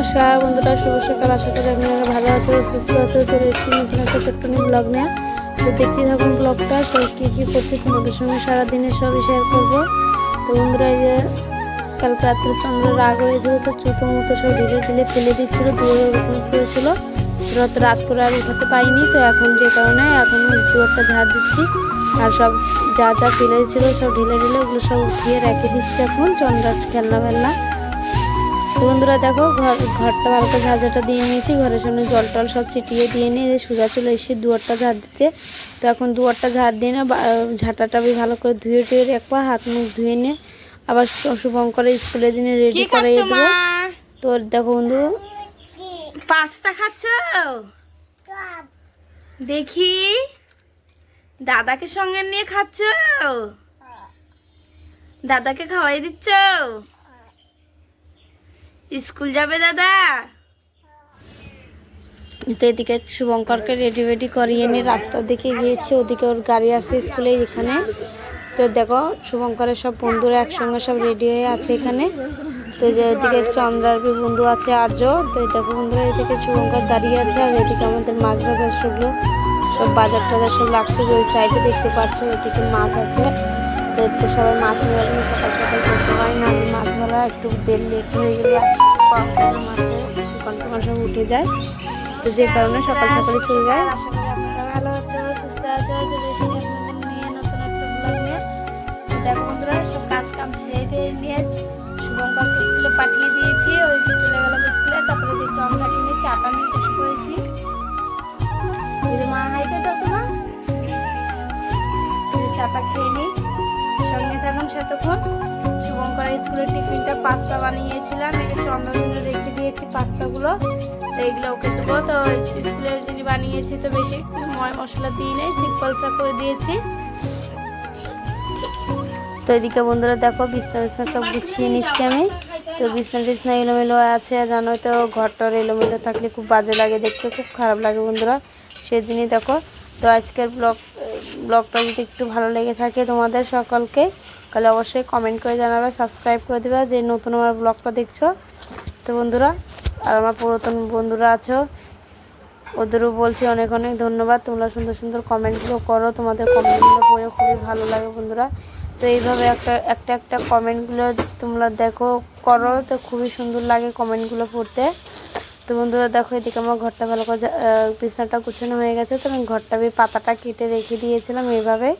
নমস্কার বন্ধুরা, শুভ সকাল। আশা করি আপনারা ভালো আছো সুস্থ আছো চলে এসেছি নতুন একটা ছোট্ট ব্লগ নিয়ে। তো দেখতে থাকুন ব্লগটা তো কী কী করছি তোমাদের সঙ্গে সারাদিনের সবই শেয়ার করব। তো বন্ধুরা, এই যে কালকে রাত্রে চন্দ্র রাগ হয়েছিল তো চুতো মতো সব ঢেলে ঢেলে ফেলে দিচ্ছিল দূরে ওরকম করেছিল। রাত রাত করে আর উঠাতে পাইনি তো এখন যে কারণে এখন দুয়ারটা ঝাড় দিচ্ছি। আর সব যা যা ফেলে ছিল সব ঢেলে ঢেলে ওগুলো সব উঠিয়ে রেখে দিচ্ছি এখন, চন্দ্রার খেলনা ফেলনা। বন্ধুরা দেখো ঘর ঘরটা ভালো করে ঝাঁঝাটা দিয়ে নিয়েছি। ঘরের সামনে জল টল সব ছিটিয়ে দিয়ে নিয়ে সোজা চলে এসে দুয়ারটা ঝাড় দিতে। তো এখন দুয়ারটা ঝাড় দিয়ে না ঝাঁটাটা ভালো করে ধুয়ে টুয়ে রাখব হাত মুখ ধুয়ে নিয়ে আবার শুভঙ্করের স্কুলে যিনি রেডি করে দেবো। তো দেখো বন্ধু পাস্তা খাচ্ছ? দেখি। দাদাকে সঙ্গে নিয়ে খাচ্ছ? দাদাকে খাওয়াই দিচ্ছ? স্কুল যাবে, দাদা? তো এদিকে শুভঙ্করকে রেডি রেডি করিয়ে নিয়ে রাস্তার দিকে গিয়েছি। ওদিকে ওর গাড়ি আছে স্কুলে এখানে। তো দেখো, শুভঙ্করের সব বন্ধুরা একসঙ্গে সব রেডি হয়ে আছে এখানে। তো ওদিকে চন্দ্রার বি বন্ধু আছে আর্য। তো দেখো বন্ধুরা, এদিকে শুভঙ্কর দাঁড়িয়ে আছে আর এদিকে আমাদের মাছ বাজার সেগুলো সব বাজার টাজার সব লাগছে ওই সাইডে দেখতে পাচ্ছ ওইদিকে মাছ আছে। তো সবাই মাছ ধরে সকাল সকাল করতে পারি না। আমি মাছওয়ালা একটু দেরি লেট হয়ে গেলে টোকান সব উঠে যায়। তো যে কারণে সকাল সকালে চলে যায়। ভালো আছো সুস্থ আছো যে বেশি নিয়ে নতুন একটা ব্লগ নিয়ে। তো দেখো বন্ধুরা, সব কাজ কাম সেরে নিয়ে শুভঙ্করকে স্কুলে পাঠিয়ে দিয়েছি, ওই যে চলে গেলাম স্কুলে। তারপরে দেখছি অনলাইনে নিয়ে চাটা নিয়ে বসে পড়েছি মা হাইতে দাও তোমার চাটা খেয়ে নিই থাকুন সেতক্ষণ। শুভঙ্করের স্কুলের টিফিনটা পাস্তা বানিয়েছিলাম। এটা চন্দ্রদিনে রেখে দিয়েছি পাস্তাগুলো। তো এইগুলো ওকে দেবো তো স্কুলের যিনি বানিয়েছি তো বেশি ময় মশলা দিই নেই সিম্পল সা করে দিয়েছি। তো এদিকে বন্ধুরা দেখো, বিছনা বিছনা সব গুছিয়ে নিচ্ছি আমি। তো বিছনা টিছনা এলোমেলো আছে জানো তো ঘরটার এলোমেলো থাকলে খুব বাজে লাগে দেখতে, খুব খারাপ লাগে বন্ধুরা। সেই জন্যই দেখো, তো আজকের ব্লগ ব্লগটা যদি একটু ভালো লেগে থাকে তোমাদের সকলকে তাহলে অবশ্যই কমেন্ট করে জানাবে সাবস্ক্রাইব করে দেবে যে নতুন আমার ব্লগটা দেখছ। তো বন্ধুরা, আর আমার পুরাতন বন্ধুরা আছো, ওদেরও বলছি অনেক অনেক ধন্যবাদ। তোমরা সুন্দর সুন্দর কমেন্টগুলো করো, তোমাদের কমেন্টগুলো পড়ে খুবই ভালো লাগে বন্ধুরা। তো এইভাবে একটা একটা একটা কমেন্টগুলো তোমরা দেখো, করো, তো খুবই সুন্দর লাগে কমেন্টগুলো পড়তে। তো বন্ধুরা, দেখো এদিকে আমার ঘরটা ভালো করে বিছনাটা গুছানো হয়ে গেছে, তো আমি ঘরটা পাতাটা কেটে রেখে দিয়েছিলাম এইভাবে।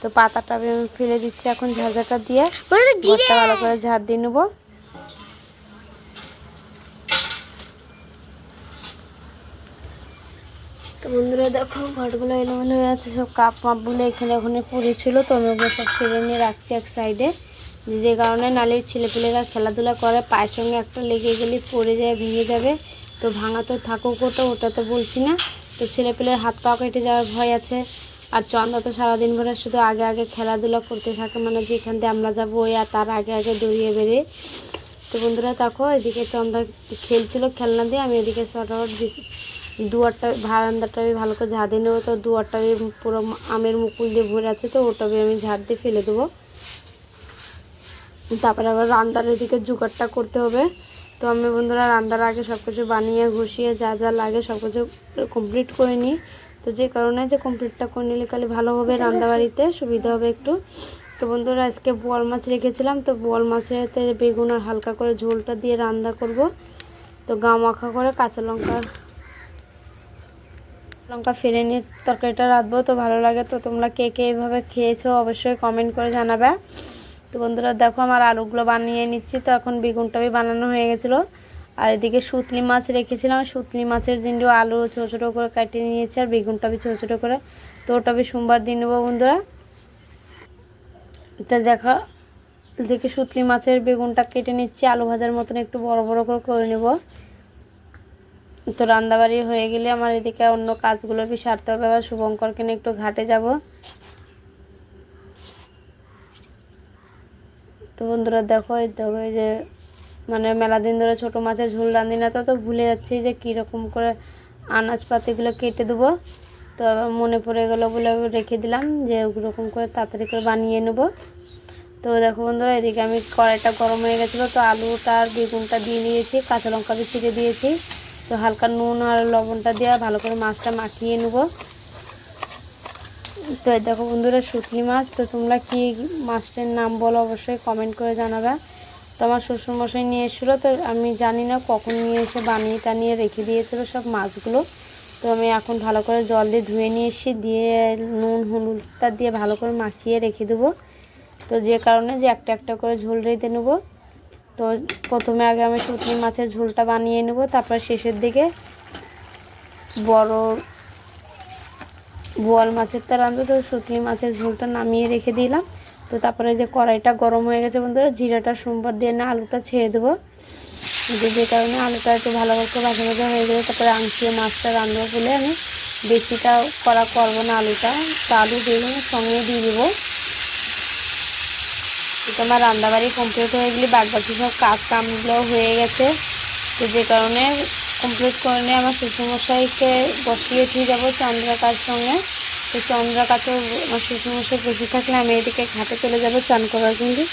তো পাতাটা আমি ফেলে দিচ্ছি এখন ঝাঁঝাটা দিয়ে। ঘরটা ভালো করে ঝাড় দিয়ে নেব। তো বন্ধুরা দেখো ঘরগুলো এলোমেলো হয়ে আছে সব কাপ মাপগুলো এখানে ওখানে পড়েছিল তো আমি ওগুলো সব সেরে নিয়ে রাখছি এক সাইডে যে কারণে নালে ছেলেপেলেরা খেলাধুলা করে পায়ের সঙ্গে একটা লেগে গেলে পড়ে যায় ভেঙে যাবে। তো ভাঙা তো থাকুক ওটা ওটা তো বলছি না। তো ছেলেপেলের হাত পা কেটে যাওয়ার ভয় আছে। আর চন্দা তো সারাদিন ভরে শুধু আগে আগে খেলাধুলা করতে থাকে মানে যেখান দিয়ে আমরা যাব ওই আর তার আগে আগে দৌড়িয়ে বেরিয়ে তো বন্ধুরা দেখো, এদিকে চন্দা খেলছিল খেলনা দিয়ে, আমি এদিকে ফটাফট দুয়ারটা, বারান্দাটা আমি ভালো করে ঝাড় দিয়ে নেব। তো দুয়ারটা পুরো আমের মুকুল দিয়ে ভরে আছে, তো ওটা আমি ঝাড় দিয়ে ফেলে দেবো। তারপরে আবার রান্নার এদিকে জোগাড়টা করতে হবে। তো আমি বন্ধুরা রান্নার আগে সব কিছু বানিয়ে, ঘুষিয়ে যা যা লাগে সব কিছু কমপ্লিট করে নিই। তো যে কারণে যে কমপ্লিটটা করে নিলে খালি ভালো হবে রান্না বাড়িতে সুবিধা হবে একটু। তো বন্ধুরা, আজকে বোয়াল মাছ রেখেছিলাম, তো বোয়াল মাছেতে বেগুন আর হালকা করে ঝোলটা দিয়ে রান্না করব। তো গা মাখা করে কাঁচা লঙ্কা লঙ্কা ফেলে নিয়ে তরকারিটা রাঁধবো। তো ভালো লাগে তো, তোমরা কে কে এইভাবে খেয়েছো অবশ্যই কমেন্ট করে জানাবে। তো বন্ধুরা, দেখো আমার আলুগুলো বানিয়ে নিচ্ছি। তো এখন বেগুনটাই বানানো হয়ে গেছিল। আর এদিকে সুতলি মাছ রেখেছিলাম। সুতলি মাছের জিন্ডু আলু ছোটো ছোটো করে কাটিয়ে নিয়েছি আর বেগুনটা বি ছোটো ছোটো করে। তো ওটা বি সোমবার দিয়ে নেব বন্ধুরা। এটা দেখা, এদিকে সুতলি মাছের বেগুনটা কেটে নিচ্ছি, আলু ভাজার মতন একটু বড় বড় করে করে নেব। তো রান্নাবাড়ি হয়ে গেলে আমার এদিকে অন্য কাজগুলো বি সারতে হবে, আবার শুভঙ্করকে নিয়ে একটু ঘাটে যাব। তো বন্ধুরা দেখো, এই দেখো যে মানে মেলা দিন ধরে ছোটো মাছের ঝোল রাঁধি না, তো ভুলে যাচ্ছি যে কীরকম করে আনাজপাতিগুলো কেটে দেবো। তো আবার মনে পড়ে গেলো বলে রেখে দিলাম যে ওরকম করে তাড়াতাড়ি করে বানিয়ে নেব। তো দেখো বন্ধুরা, এদিকে আমি কড়াইটা গরম হয়ে গেছিল, তো আলুটা আর বেগুনটা দিয়ে নিয়েছি, কাঁচা লঙ্কা দিয়ে ছিটে দিয়েছি। তো হালকা নুন আর লবণটা দিয়ে ভালো করে মাছটা মাখিয়ে নেব। তো দেখো বন্ধুরা শুটকি মাছ, তো তোমরা কি মাছটার নাম বলো অবশ্যই কমেন্ট করে জানাবে। তো আমার শ্বশুরমশাই নিয়ে এসেছিল তো আমি জানি না কখন নিয়ে এসে বানিয়ে টানিয়ে রেখে দিয়েছিলো সব মাছগুলো। তো আমি এখন ভালো করে জল দিয়ে ধুয়ে নিয়ে এসেছি, দিয়ে নুন, হলুদটা দিয়ে ভালো করে মাখিয়ে রেখে দেবো। তো যে কারণে যে একটা একটা করে ঝোল রেঁধে নেব। তো প্রথমে আগে আমি শুটকি মাছের ঝোলটা বানিয়ে নেব, তারপর শেষের দিকে বড় বোয়াল মাছের তার আনতে তো শুটকি মাছের ঝোলটা নামিয়ে রেখে দিলাম। তো তারপরে যে কড়াইটা গরম হয়ে গেছে বন্ধুরা, জিরাটা, সোমবার দিয়ে না আলুটা ছেড়ে দেবো। যে যে কারণে আলুটা একটু ভালো করে ভাজা ভাজা হয়ে গেলে তারপরে আংশিয়ে মাছটা রান্না বলে আমি বেশিটা করা করব না আলুটা। তো আলু দিয়ে সঙ্গে দিয়ে দেবো। তো আমার রান্নাবাড়ি কমপ্লিট হয়ে গেলে বাদ বাকি সব কাজ কামগুলো হয়ে গেছে। তো যে কারণে কমপ্লিট করে নিয়ে আমার শ্বশুরমশাইকে বসিয়েছি যাব চন্দ্রাকার সঙ্গে। তো চন্দ্রাকাতে আমার শ্বশুরমশাই বসে থাকলে আমি এদিকে ঘাটে চলে যাব চান করার কিন্তু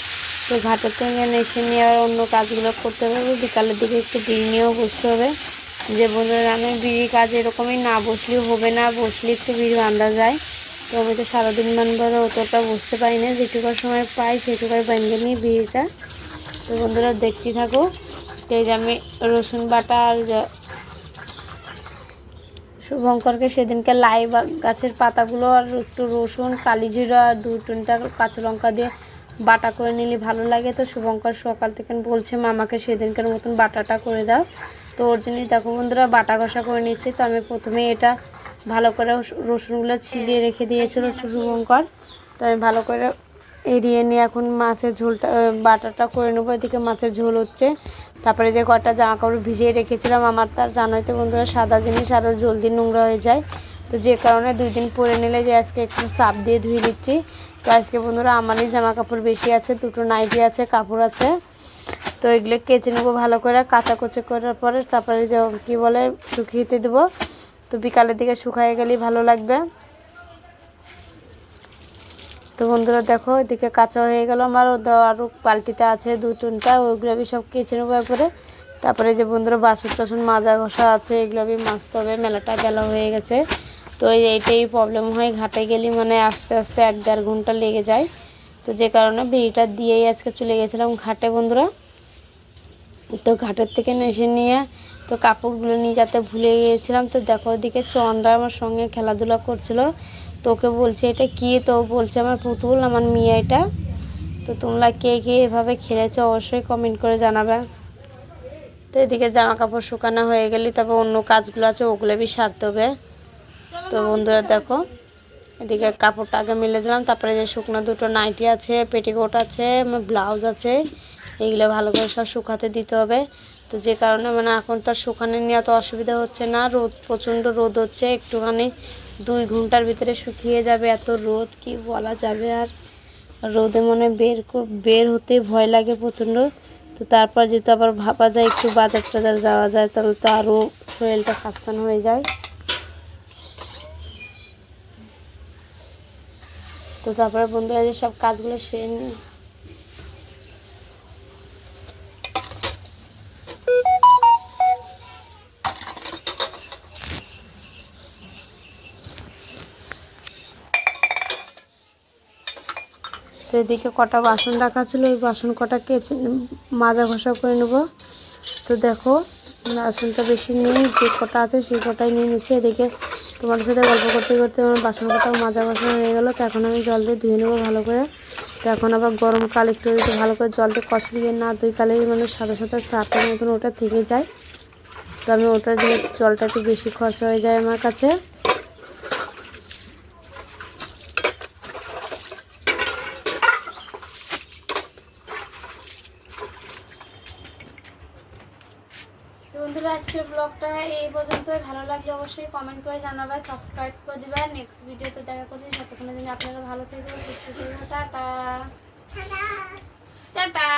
তো ঘাটের থেকে এসে নিয়ে আর অন্য কাজগুলো করতে হবে। বিকালের দিকে একটু বিড়ি নিয়েও বসতে হবে। যে বলে আমি বিড়ি কাজ এরকমই না বসলেও হবে না, বসলে একটু বিড়ি বান্ধা যায়। তো আমি তো সারাদিন মানবার অতটা বুঝতে পারি না যেটুকুর সময় পাই সেটুকুই বান্ধে নিই বিড়িটা। তো বন্ধুরা দেখছি থাকো। তো আমি রসুন বাটা আর শুভঙ্করকে সেদিনকে লাই গাছের পাতাগুলো আর একটু রসুন, কালি জিরা আর দু তিনটা কাঁচা লঙ্কা দিয়ে বাটা করে নিলে ভালো লাগে। তো শুভঙ্কর সকাল থেকে বলছে, মামাকে সেদিনকার মতন বাটাটা করে দাও। তো ওর জন্যই দেখো বন্ধুরা, বাটা কষা করে নিচ্ছি। তো আমি প্রথমে এটা ভালো করে রসুনগুলো ছিলিয়ে রেখে দিয়েছিল শুভঙ্কর। তো আমি ভালো করে এড়িয়ে নিয়ে এখন মাছের ঝোলটা, বাটাটা করে নেব। এদিকে মাছের ঝোল হচ্ছে। তারপরে যে কটা জামা কাপড় ভিজিয়ে রেখেছিলাম আমার, তার জানোই তো বন্ধুরা, সাদা জিনিস আরও জলদি নোংরা হয়ে যায়। তো যে কারণে দুই দিন পরে নিলে যে আজকে একটু সাপ দিয়ে ধুয়ে দিচ্ছি তো আজকে বন্ধুরা আমারই জামা কাপড় বেশি আছে, দুটো নাইটি আছে, কাপড় আছে। তো এগুলো কেচে নেব ভালো করে, কাঁচা কুচে করার পরে তারপরে যে কী বলে শুকিয়ে দেবো। তো বিকালের দিকে শুকায় গেলেই ভালো লাগবে। তো বন্ধুরা দেখো, এদিকে কাঁচা হয়ে গেল আমার আরও পাল্টিতে আছে দু তিনটা ওইগুলো আমি সব কেচে নেব একবারে তারপরে যে বন্ধুরা বাসন টাসন মাজা ঘষা আছে এগুলো আমি মাজতে হবে, মেলাটা বেলা হয়ে গেছে। তো এই- এইটাই প্রবলেম হয়, ঘাটে গেলে মানে আস্তে আস্তে এক দেড় ঘণ্টা লেগে যায়। তো যে কারণে বিড়িটা দিয়েই আজকে চলে গেছিলাম ঘাটে বন্ধুরা। তো ঘাটের থেকে এসে নিয়ে তো কাপড়গুলো নিয়ে যাতে ভুলে গিয়েছিলাম, তো দেখো ওদিকে চন্দ্রা আমার সঙ্গে খেলাধুলা করছিল। তো ওকে বলছে এটা কি? তো বলছে আমার পুতুল, আমার মেয়ে এটা। তো তোমরা কে কে এভাবে খেলেছো অবশ্যই কমেন্ট করে জানাবে। তো এদিকে জামা কাপড় শুকানো হয়ে গেলে, তারপর অন্য কাজগুলো আছে, ওগুলো বি সারতে হবে। তো বন্ধুরা দেখো, এদিকে কাপড়টা আগে মিলে দিলাম, তারপরে যে শুকনো দুটো নাইটি আছে, পেটিকোট আছে ব্লাউজ আছে এইগুলো ভালো করে সব শুকাতে দিতে হবে। তো যে কারণে মানে এখন তো আর শুকানো নিয়ে অত অসুবিধা হচ্ছে না। রোদ, প্রচণ্ড রোদ হচ্ছে, একটুখানি দুই ঘণ্টার ভিতরে শুকিয়ে যাবে এত রোদ, কি বলা যাবে আর। রোদে মনে বের বের হতে ভয় লাগে প্রচণ্ড। তো তারপর যেহেতু আবার ভাবা যায়, একটু বাজার টাজার যাওয়া যায়, তাহলে তো আরও শরীরটা খাস্তান হয়ে যায়। তো তারপরে বন্ধুরা যে সব কাজগুলো সেরে তো এদিকে কটা বাসন রাখা ছিল, ওই বাসন কটা কেচে মাজা ঘষা করে নেব। তো দেখো, বাসনটা বেশি নেই, যে কটা আছে সেই কটাই নিয়ে নিচ্ছে। এদিকে তোমার সাথে গল্প করতে করতে আমার বাসন কটাও মাজা ঘষা হয়ে গেলো, তো এখন আমি জল দিয়ে ধুয়ে নেব ভালো করে। তো এখন আবার গরমকাল একটু যদি ভালো করে জল দিয়ে কষলিয়ে না দুই কালে মানে সাদা সাদা সাপের মতন ওটা থেকে যায়। তো আমি ওটা দিয়ে জলটা একটু বেশি খরচা হয়ে যায় আমার কাছে তো বন্ধুরা আজকের ব্লগটা এই পর্যন্ত ভালো লাগলে অবশ্যই কমেন্ট করে জানাবে সাবস্ক্রাইব করে দিবে। নেক্সট ভিডিওতে দেখা করছি। সাথে জন্য আপনারা ভালো থাকবেন সুস্থ থাকবেন টাটা। টাটা।